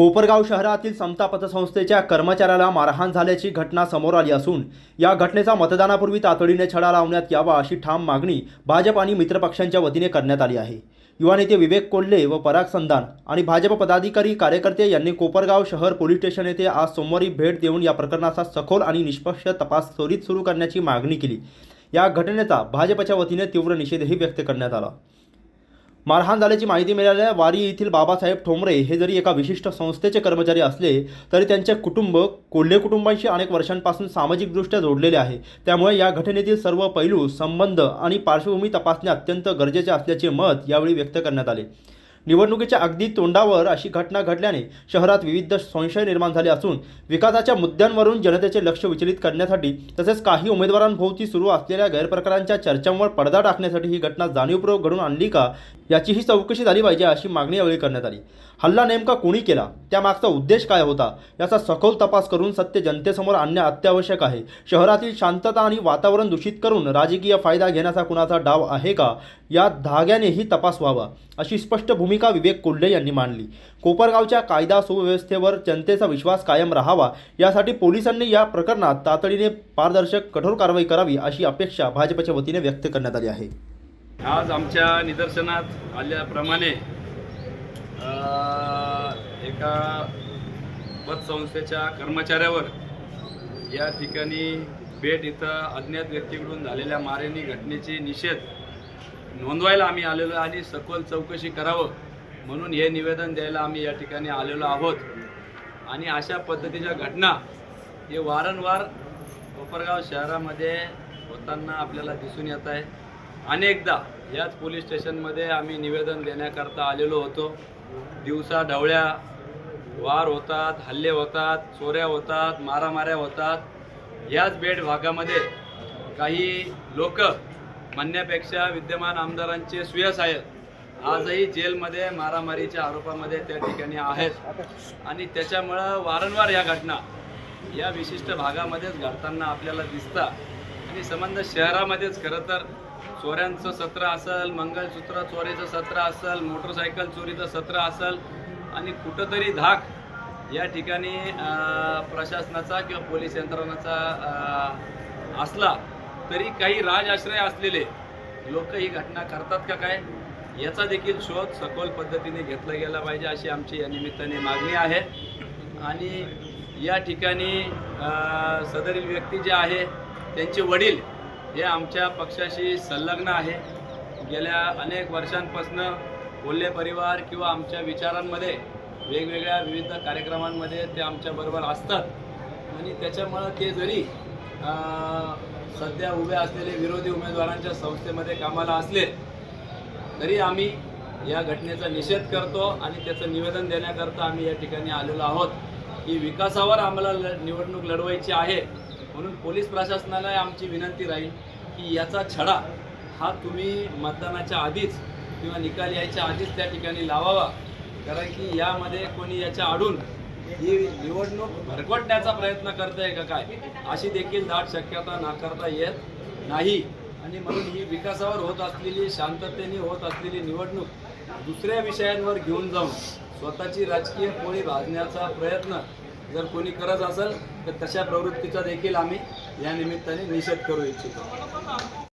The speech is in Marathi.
कोपरगाव शहरातील समता पतसंस्थेच्या कर्मचाऱ्याला मारहाण झाल्याची घटना समोर आली असून या घटनेचा मतदानापूर्वी तातडीने छडा लावण्यात यावा अशी ठाम मागणी भाजप आणि मित्रपक्षांच्या वतीने करण्यात आली आहे. युवा नेते विवेक कोल्हे व पराग संधान आणि भाजप पदाधिकारी कार्यकर्ते यांनी कोपरगाव शहर पोलीस स्टेशन येथे आज सोमवारी भेट देऊन या प्रकरणाचा सखोल आणि निष्पक्ष तपास त्वरित सुरू करण्याची मागणी केली. या घटनेचा भाजपच्या वतीने तीव्र निषेधही व्यक्त करण्यात आला. मारहाण झाल्याची माहिती मिळाल्या. वारी येथील बाबासाहेब ठोंबरे हे जरी एका विशिष्ट संस्थेचे कर्मचारी असले तरी त्यांचे कुटुंब कोल्हे कुटुंबांशी अनेक वर्षांपासून सामाजिकदृष्ट्या जोडलेले आहे. त्यामुळे या घटनेतील सर्व पैलू संबंध आणि पार्श्वभूमी तपासणे अत्यंत गरजेचे असल्याचे मत यावेळी व्यक्त करण्यात आले. निवडणुकीच्या अगदी तोंडावर अशी घटना घडल्याने शहरात विविध संशय निर्माण झाले असून विकासाच्या मुद्द्यांवरून जनतेचे लक्ष विचलित करण्यासाठी तसेच काही उमेदवारांभोवती सुरू असलेल्या गैरप्रकारांच्या चर्चांवर पडदा टाकण्यासाठी ही घटना जाणीवपूर्वक घडून आणली का याचीही चौकशी झाली पाहिजे अशी मागणी यावेळी करण्यात आली. हल्ला नेमका कोणी केला? त्यामागचा उद्देश काय होता? याचा सखोल तपास करून सत्य जनतेसमोर आणणे अत्यावश्यक आहे. शहरातील शांतता आणि वातावरण दूषित करून राजकीय फायदा घेण्याचा कुणाचा डाव आहे का? या धाग्यानेही तपास व्हावा अशी स्पष्ट भूमिका विवेक कोल्हे यांनी मांडली. कोपरगावच्या कायदा सुव्यवस्थेवर जनतेचा विश्वास कायम राहावा यासाठी पोलिसांनी या प्रकरणात तातडीने पारदर्शक कठोर कारवाई करावी अशी अपेक्षा भाजपच्या वतीने व्यक्त करण्यात आली आहे. आज आमच्या निदर्शनात आल्याप्रमाणे एका पतसंस्थेच्या कर्मचाऱ्यावर या ठिकाणी बेट इथं अज्ञात व्यक्तीकडून झालेल्या मारेनी घटनेची निषेध नोंदवायला आम्ही आलेलो आहे आणि सखोल चौकशी करावं म्हणून हे निवेदन द्यायला आम्ही या ठिकाणी आलेलो आहोत. आणि अशा पद्धतीच्या घटना हे वारंवार कोपरगाव शहरामध्ये होताना आपल्याला दिसून येत आहे. अनेकदा याच पोलीस स्टेशनमध्ये आम्ही निवेदन देण्याकरता आलेलो होतो. दिवसा ढवळ्या वार होतात हल्ले होतात चोऱ्या होतात मारामाऱ्या होतात. याच बेड भागामध्ये काही लोक म्हणण्यापेक्षा विद्यमान आमदारांचे सुयस आहेत आजही जेलमध्ये मारामारीच्या आरोपामध्ये त्या ठिकाणी आहेत. आणि त्याच्यामुळं वारंवार या घटना या विशिष्ट भागामध्येच घडताना आपल्याला दिसतात. आणि संबंध शहरामध्येच खरं तर चोऱ्यांचं सत्र असेल मंगलसूत्र चोरीचं सत्र असेल मोटरसायकल चोरीचं सत्र असेल आणि कुठंतरी धाक या ठिकाणी प्रशासनाचा किंवा पोलीस यंत्रणाचा असला तरी काही राजआश्रय असलेले लोक ही घटना करतात का काय? याचा देखील शोध सखोल पद्धतीने घेतला गेला पाहिजे अशी आमची या निमित्ताने मागणी आहे. आणि या ठिकाणी सदरील व्यक्ती जे आहे त्यांचे वडील हे आमच्या पक्षाशी संलग्न आहे. गेल्या अनेक वर्षांपासून कोल्हे परिवार किंवा आमच्या विचारांमध्ये वेगवेगळ्या विविध कार्यक्रमांमध्ये ते आमच्याबरोबर असतात. आणि त्याच्यामुळं ते जरी सध्या उभे असलेले विरोधी उमेदवारांच्या संस्थेमध्ये कामाला असले तरी आम्ही या घटनेचा निषेध करतो आणि त्याचं निवेदन देण्याकरता आम्ही या ठिकाणी आलेलो आहोत. की विकासावर आम्हाला ल निवडणूक लढवायची आहे. म्हणून पोलीस प्रशासनाला आमची विनंती राहील की याचा छडा हा तुम्ही मतदानाच्या आधीच किंवा निकाल यायच्या आधीच त्या ठिकाणी लावावा. कारण की यामध्ये कोणी याच्या आडून ही निवडणूक भरकटण्याचा प्रयत्न करत आहे का काय अशी देखील दाट शक्यता नाकारता येत नाही. आणि म्हणून ही विकासावर होत असलेली शांततेने होत असलेली निवडणूक दुसऱ्या विषयांवर घेऊन जाऊन स्वतःची राजकीय पोळी भाजण्याचा प्रयत्न जर कोणी करत असेल तर तशा प्रवृत्तीचा देखील आम्ही या निमित्ताने निषेध करू इच्छितो.